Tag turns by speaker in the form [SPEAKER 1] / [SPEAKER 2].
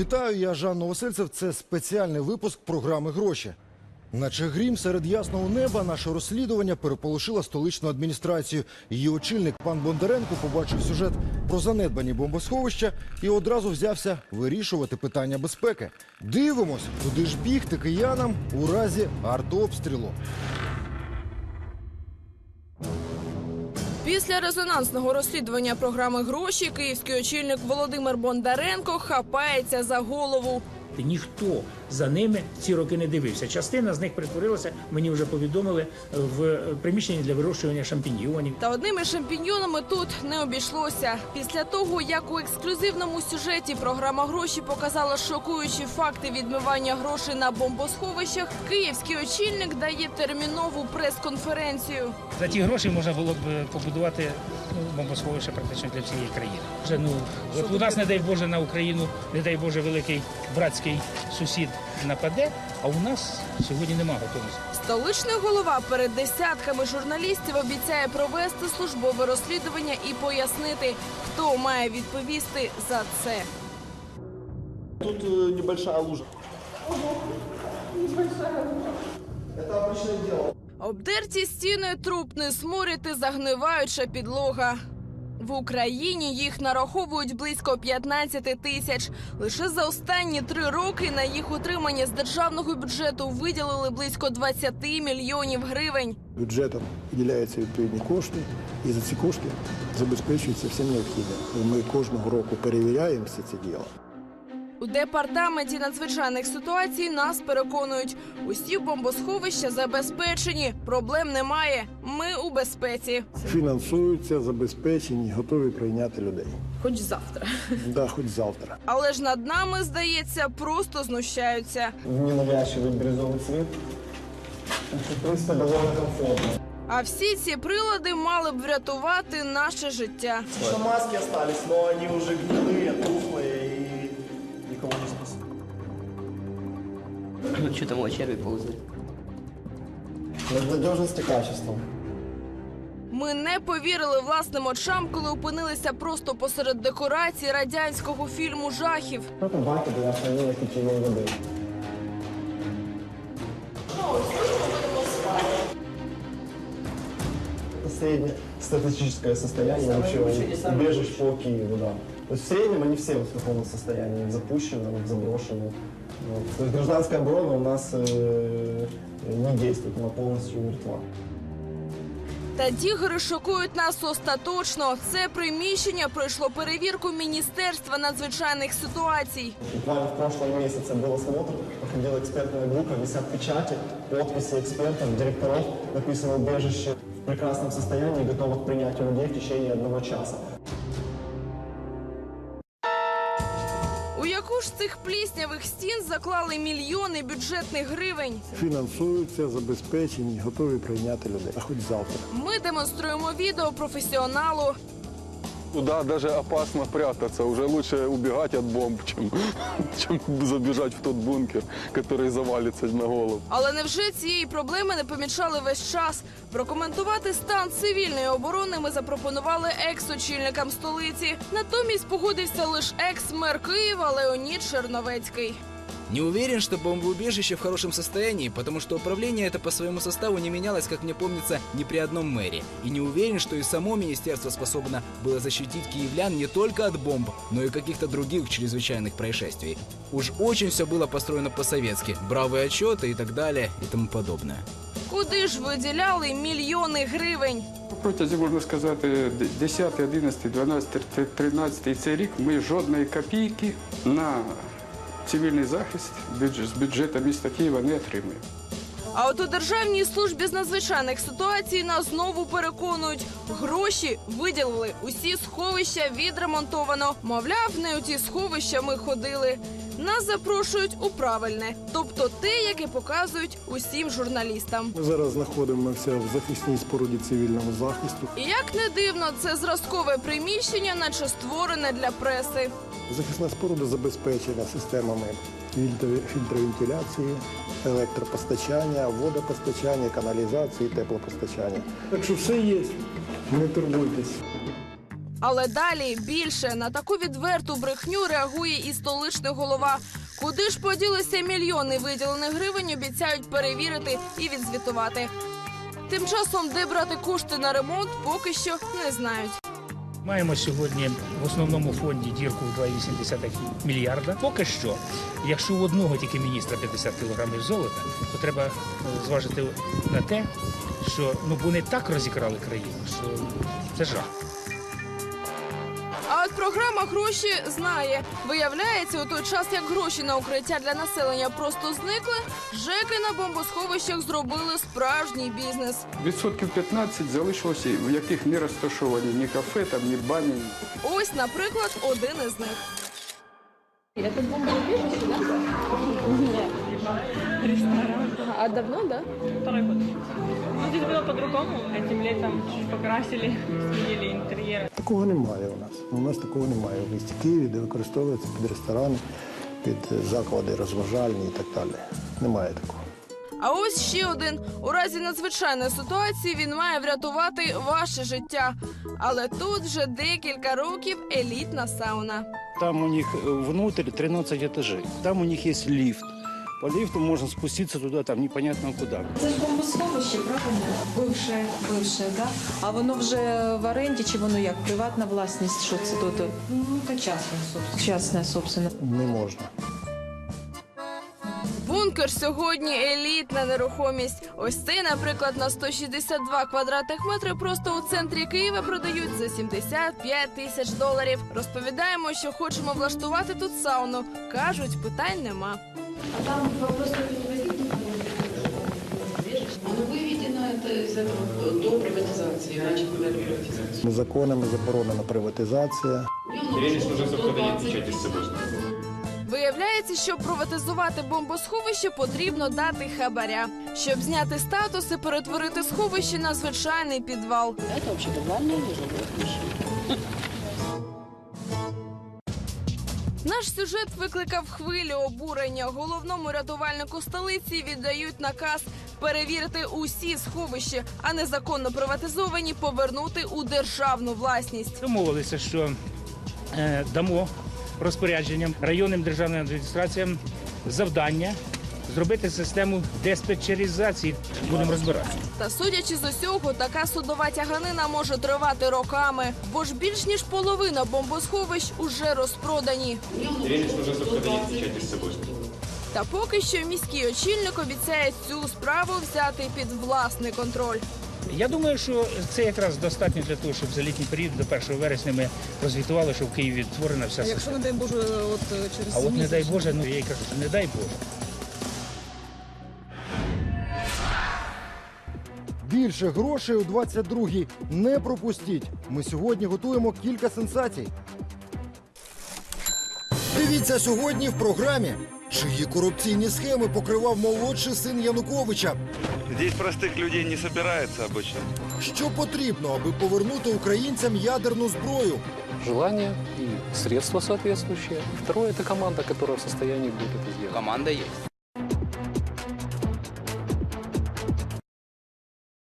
[SPEAKER 1] Вітаю, я Жан Новосельцев. Це спеціальний випуск програми Гроші. Наче грім серед ясного неба наше розслідування переполошило столичну адміністрацію. Її очільник пан Бондаренко побачив сюжет про занедбані бомбосховища і одразу взявся вирішувати питання безпеки. Дивимось, куди ж бігти киянам у разі артобстрілу.
[SPEAKER 2] Після резонансного розслідування програми гроші київський очільник Володимир Бондаренко хапається за голову.
[SPEAKER 3] Ніхто за ними ці роки не дивився. Частина з них перетворилася, мені вже повідомили, в приміщенні для вирощування шампіньйонів.
[SPEAKER 2] Та одними шампіньйонами тут не обійшлося. Після того, як у ексклюзивному сюжеті програма гроші показала шокуючі факти відмивання грошей на бомбосховищах, київський очільник дає термінову прес-конференцію.
[SPEAKER 3] За ті гроші можна було б побудувати ну, бомбосховище практично для всієї країни. Вже ну от у нас, не дай Боже, на Україну, не дай Боже, великий братський сусід нападе. А у нас сьогодні нема готовності.
[SPEAKER 2] Столичний голова перед десятками журналістів обіцяє провести службове розслідування і пояснити, хто має відповісти за це.
[SPEAKER 4] Тут э, небольшая лужа. Это обычное дело.
[SPEAKER 2] Обдерті стіни, трупний сморід і загниваюча підлога. В Україні їх нараховують близько 15 тисяч. Лише за останні три роки на їх утримання з державного бюджету виділили близько 20 мільйонів гривень.
[SPEAKER 5] бюджетом виділяються відповідні кошти, і за ці кошти забезпечується всім необхідним. Ми кожного року перевіряємо все це діло.
[SPEAKER 2] У департаменті надзвичайних ситуацій нас переконують, усі бомбосховища забезпечені, проблем немає. Ми у безпеці.
[SPEAKER 5] Фінансуються, забезпечені, готові прийняти людей.
[SPEAKER 2] Хоч завтра.
[SPEAKER 5] Да, хоч завтра.
[SPEAKER 2] Але ж над нами, здається, просто знущаються.
[SPEAKER 4] Ненавязчивый бирюзовый цвет. Так что, в принципе, довольно комфортно.
[SPEAKER 2] А всі ці прилади мали б врятувати наше життя.
[SPEAKER 4] Что маски остались, но они уже гнилые, тухлые
[SPEAKER 6] Ну, что там, о, черви ползали.
[SPEAKER 4] Надежность и качество.
[SPEAKER 2] Ми не повірили власним очам, коли опинилися просто посеред декорації радянського фільму жахів.
[SPEAKER 4] Это баки для хранения питьевой воды. Это среднестатистическое состояние вообще убежищ по Киеву, да. То есть в среднем они все вот в таком вот состоянии, запущенном, заброшенном. Вот. То есть гражданская оборона у нас э, не действует, она полностью мертва.
[SPEAKER 2] Та тігри шокують нас остаточно. Це приміщення пройшло перевірку Міністерства надзвичайних ситуацій.
[SPEAKER 4] Буквально в прошлом месяце был осмотр, проходила экспертная группа, висят печати, подписи экспертов, директоров, написано убежище в прекрасном состоянии, готово к принятию людей в течение одного часа.
[SPEAKER 2] Цих пліснявих стін заклали мільйони бюджетних гривень?
[SPEAKER 5] Фінансуються, забезпечені, готові прийняти людей. А хоч завтра.
[SPEAKER 2] Ми демонструємо відео професіоналу.
[SPEAKER 7] Туда даже опасно прятаться. Уже лучше убегать от бомб, чем, чем забежать в тот бункер, который завалится на голову.
[SPEAKER 2] Але невже цієї проблеми не помічали весь час? Прокоментувати стан цивільної оборони ми запропонували екс-очільникам столиці. Натомість погодився лише екс-мер Києва Леонід Черновецький.
[SPEAKER 8] Не уверен, что бомбоубежище в хорошем состоянии, потому что управление это по своему составу не менялось, как мне помнится, ни при одном мэре. И не уверен, что и само министерство способно было защитить киевлян не только от бомб, но и каких-то других чрезвычайных происшествий. Уж очень все было построено по-советски. Бравые отчеты и так далее и тому подобное.
[SPEAKER 2] Куди ж виділяли мільйони гривень?
[SPEAKER 9] Протязі, можна сказати, 10, 11, 12, 13 і цей рік ми жодної копійки на цивільний захист з бюджету міста Києва не отримує.
[SPEAKER 2] А от у Державній службі з надзвичайних ситуацій нас знову переконують, гроші виділили. Усі сховища відремонтовано. Мовляв, не у ті сховища ми ходили. Нас запрошують у правильне, тобто те, яке показують усім журналістам.
[SPEAKER 5] Ми зараз знаходимося в захисній споруді цивільного захисту.
[SPEAKER 2] І як не дивно, це зразкове приміщення, наче створене для преси.
[SPEAKER 5] Захисна споруда забезпечена системами фільтр- фільтровентиляції, електропостачання, водопостачання, каналізації, теплопостачання. Так що все є, не турбуйтесь.
[SPEAKER 2] Але далі більше на таку відверту брехню реагує і столичний голова. Куди ж поділися мільйони виділених гривень, обіцяють перевірити і відзвітувати. Тим часом, де брати кошти на ремонт, поки що не знають.
[SPEAKER 3] Маємо сьогодні в основному фонді дірку в 2,8 мільярда. Поки що, якщо у одного тільки міністра 50 кілограмів золота, то треба е, зважити на те, що ну вони так розікрали країну, що це жах.
[SPEAKER 2] Програма гроші знає. Виявляється, у той час, як гроші на укриття для населення просто зникли, ЖЕКи на бомбосховищах зробили справжній бізнес.
[SPEAKER 9] Відсотків 15 залишилося, в яких не розташовані ні кафе, там, ні бані.
[SPEAKER 2] Ось, наприклад, один із них. А давно, да?
[SPEAKER 6] Второй год Ну, здесь было по-другому. Этим летом чуть покрасили, сменили интерьер.
[SPEAKER 5] Такого немає у нас. У нас такого немає в місті Києві, де використовується під ресторани, під е, заклади розважальні і так далі. Немає такого.
[SPEAKER 2] А ось ще один. У разі надзвичайної ситуації він має врятувати ваше життя. Але тут вже декілька років елітна сауна.
[SPEAKER 10] Там у них э, внутрь 13 этажей. Там у них есть лифт. По лифту можно спуститься туда, там непонятно куда.
[SPEAKER 11] Це ж бомбосховище, правильно? Бивше, бивше, да? А воно вже в оренді чи воно як приватна власність? Що це тут? Ну, це частна, собственно. Частна, собственно.
[SPEAKER 5] Не можна.
[SPEAKER 2] Бункер сьогодні елітна нерухомість. Ось цей, наприклад, на 162 квадратних метри просто у центрі Києва продають за 75 тисяч доларів. Розповідаємо, що хочемо влаштувати тут сауну. кажуть, питань нема.
[SPEAKER 12] Оно выведено это из этого до приватизации. Раньше когда приватизацию.
[SPEAKER 5] Законами заборонена приватизація.
[SPEAKER 2] Виявляється, щоб приватизувати бомбосховище, потрібно дати хабаря. Щоб зняти статус і перетворити сховище на звичайний підвал.
[SPEAKER 12] Это вообще глобальное
[SPEAKER 2] Наш сюжет викликав хвилю обурення. Головному рятувальнику столиці віддають наказ перевірити усі сховища, а незаконно приватизовані повернути у державну власність.
[SPEAKER 3] Домовилися, що е, дамо розпорядженням районним державним адміністраціям завдання зробити систему диспетчеризації. Будемо розбиратися.
[SPEAKER 2] Та судячи з усього, така судова тяганина може тривати роками, бо ж більш ніж половина бомбосховищ уже розпродані. Та поки що міський очільник обіцяє цю справу взяти під власний контроль.
[SPEAKER 3] Я думаю, що це якраз достатньо для того, щоб за літній період до 1 вересня ми розвітували, що в Києві відтворена вся система.
[SPEAKER 11] не дай Боже, от через
[SPEAKER 3] А от не дай Боже, ну я їй кажу, не дай Боже.
[SPEAKER 1] Більше грошей у 22-й. Не пропустіть. Ми сьогодні готуємо кілька сенсацій. Дивіться сьогодні в програмі. Чиї корупційні схеми покривав молодший син Януковича?
[SPEAKER 13] Здесь простых людей не собирается обычно.
[SPEAKER 1] Що потрібно, аби повернути українцям ядерну зброю?
[SPEAKER 14] желание и средства соответствующие. Второе – это команда, которая в состоянии будет это сделать.
[SPEAKER 8] Команда есть.